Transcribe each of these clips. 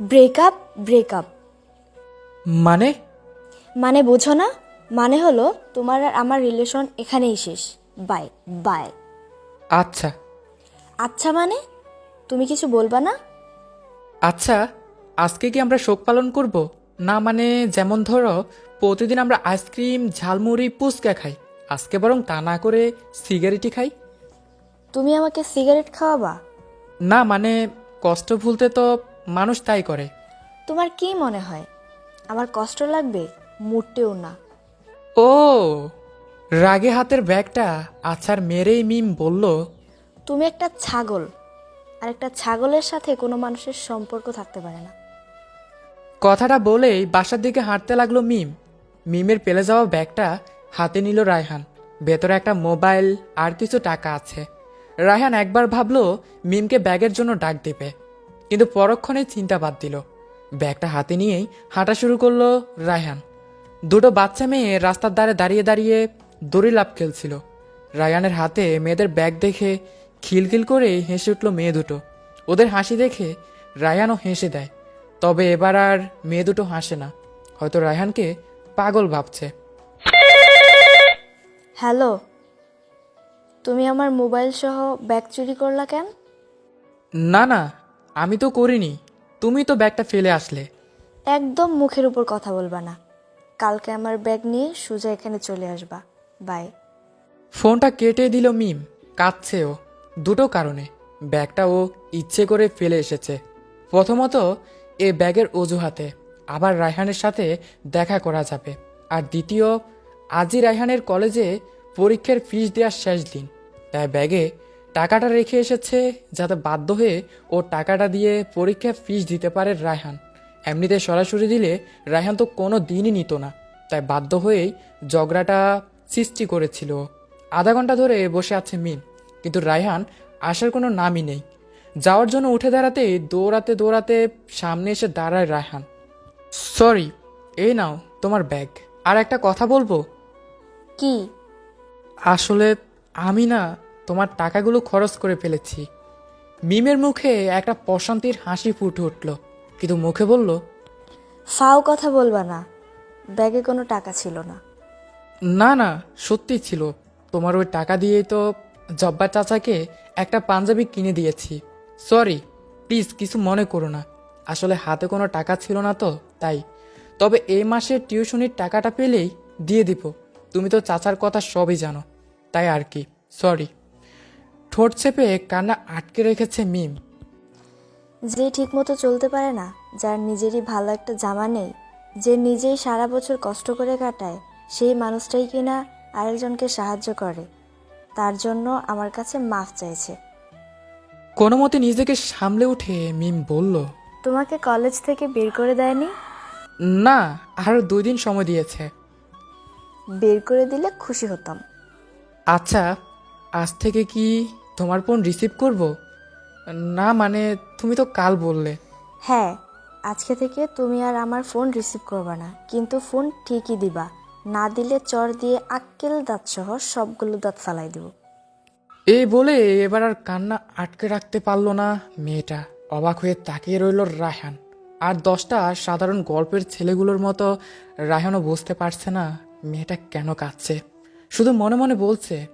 Breakup breakup মানে? মানে বোঝো না মানে হলো তোমার আর আমার রিলেশন এখানেই শেষ। বাই বাই আচ্ছা। আচ্ছা মানে? তুমি কিছু বলবা না? আচ্ছা আজকে কি আমরা শোক পালন করব? না মানে যেমন ধরো প্রতিদিন আমরা আইসক্রিম ঝালমুড়ি পুচকা খাই। আজকে বরং তা না করে সিগারেটই খাই। তুমি আমাকে সিগারেট খাওয়াবা? না মানে কষ্ট ভুলতে তো মানুষ তাই করে। তোমার কি মনে হয়? আমার কষ্ট লাগবে মুটতেও না। ও রাগে হাতের ব্যাগটা আছার মেরেই মিম বলল তুমি একটা ছাগল আর একটা ছাগলের সাথে কোনো মানুষের সম্পর্ক থাকতে পারে না। কথাটা বলেই বাসার দিকে হাঁটতে লাগল মিম। মিমের পেলে যাওয়া ব্যাগটা হাতে নিল রায়হান। ভেতরে একটা মোবাইল আর কিছু টাকা আছে। রায়হান একবার ভাবলো মিমকে ব্যাগের জন্য ডাক দেবে। কিন্তু পরক্ষণে চিন্তা বাদ দিল। ব্যাগটা হাতে নিয়েই হাঁটা শুরু করল রায়হান। দুটো বাচ্চা মেয়ে রাস্তার ধারে দাঁড়িয়ে দাঁড়িয়ে দড়ি লাভ খেলছিল। রায়ানের হাতে মেয়েদের ব্যাগ দেখে খিলখিল করে হেসে উঠল মেয়ে দুটো। ওদের হাসি দেখে রায়ানও হেসে দেয়। তবে এবার আর মেয়ে দুটো হাসে না। হয়তো রায়হানকে পাগল ভাবছে। হ্যালো তুমি আমার মোবাইল সহ ব্যাগ চুরি করলা কেন? না না আমি তো করিনি। তুমি তো ব্যাগটা ফেলে আসলে। একদম মুখের উপর কথা বলবা না। কালকে আমার ব্যাগ নিয়ে সোজা এখানে চলে আসবা। বাই। ফোনটা কেটে দিল মিম। কাঁদছে ও। দুটো কারণে। ব্যাগটা ও ইচ্ছে করে ফেলে এসেছে। প্রথমত এ ব্যাগের অজুহাতে। আবার রায়হানের সাথে দেখা করা যাবে। আর দ্বিতীয় আজই রায়হানের কলেজে পরীক্ষার ফিস দেওয়ার শেষ দিন। তাই ব্যাগে টাকাটা রেখে এসেছে যাতে বাধ্য হয়ে ও টাকাটা দিয়ে পরীক্ষার ফিস দিতে পারে রায়হান। এমনিতে সরাসরি দিলে রায়হান তো কোনো দিনই নিত না। তাই বাধ্য হয়েই ঝগড়াটা সৃষ্টি করেছিল। আধা ঘণ্টা ধরে বসে আছে মিম কিন্তু রায়হান আসার কোনো নামই নেই। যাওয়ার জন্য উঠে দাঁড়াতেই দৌড়াতে দৌড়াতে সামনে এসে দাঁড়ায় রায়হান। সরি এই নাও তোমার ব্যাগ। আর একটা কথা বলব? কি? আসলে আমি না তোমার টাকাগুলো খরচ করে ফেলেছি। মিমের মুখে একটা প্রশান্তির হাসি ফুটে উঠল কিন্তু মুখে বলল ফাও কথা বলবা না ব্যাগে কোনো টাকা ছিল না। না না সত্যি ছিল। তোমার ওই টাকা দিয়েই তো জব্বার চাচাকে একটা পাঞ্জাবি কিনে দিয়েছি। সরি প্লিজ কিছু মনে করো না। আসলে হাতে কোনো টাকা ছিল না তো তাই। তবে এই মাসের টিউশনির টাকাটা পেলেই দিয়ে দিব। তুমি তো চাচার কথা সবই জানো তাই আর কি। সরি। ঠোঁট চেপে কান্না আটকে রেখেছে মিম। যে ঠিকমতো চলতে পারে না যার নিজেরই ভালো একটা জামা নেই যে নিজেই সারা বছর কষ্ট করে কাটায় সেই মানুষটাই কিনা আরেকজনকে সাহায্য করে। তার জন্য আমার কাছে মাফ চাইছে। কোনো মতে নিজেকে সামলে উঠে মিম বলল তোমাকে কলেজ থেকে বের করে দেয়নি? না আরও দুই দিন সময় দিয়েছে। বের করে দিলে খুশি হতাম। আচ্ছা আজ থেকে কি তোমার ফোন রিসিভ করব? না মানে তুমি তো কাল বললে। হ্যাঁ আজকে থেকে তুমি আর আমার ফোন রিসিভ করবে না কিন্তু ফোন ঠিকই দিবা। না দিলে চর দিয়ে আক্কেল দাঁত সহ সবগুলো দাঁত ফালাই দিব। এই বলে এবার আর কান্না আটকে রাখতে পারল না মেয়েটা। অবাক হয়ে তাকিয়ে রইল রায়হান। আর দশটা সাধারণ গল্পের ছেলেগুলোর মতো রায়হানও বুঝতে পারছে না মেয়েটা কেন কাঁদছে। শুধু মনে মনে বলছে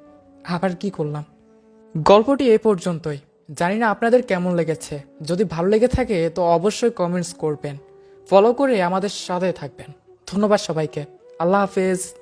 আবার কি করলাম? গল্পটি এ পর্যন্তই। জানি না আপনাদের কেমন লেগেছে। যদি ভালো লেগে থাকে, তো অবশ্যই কমেন্টস করবেন। ফলো করে আমাদের সাথে থাকবেন। ধন্যবাদ সবাইকে। আল্লাহ হাফেজ।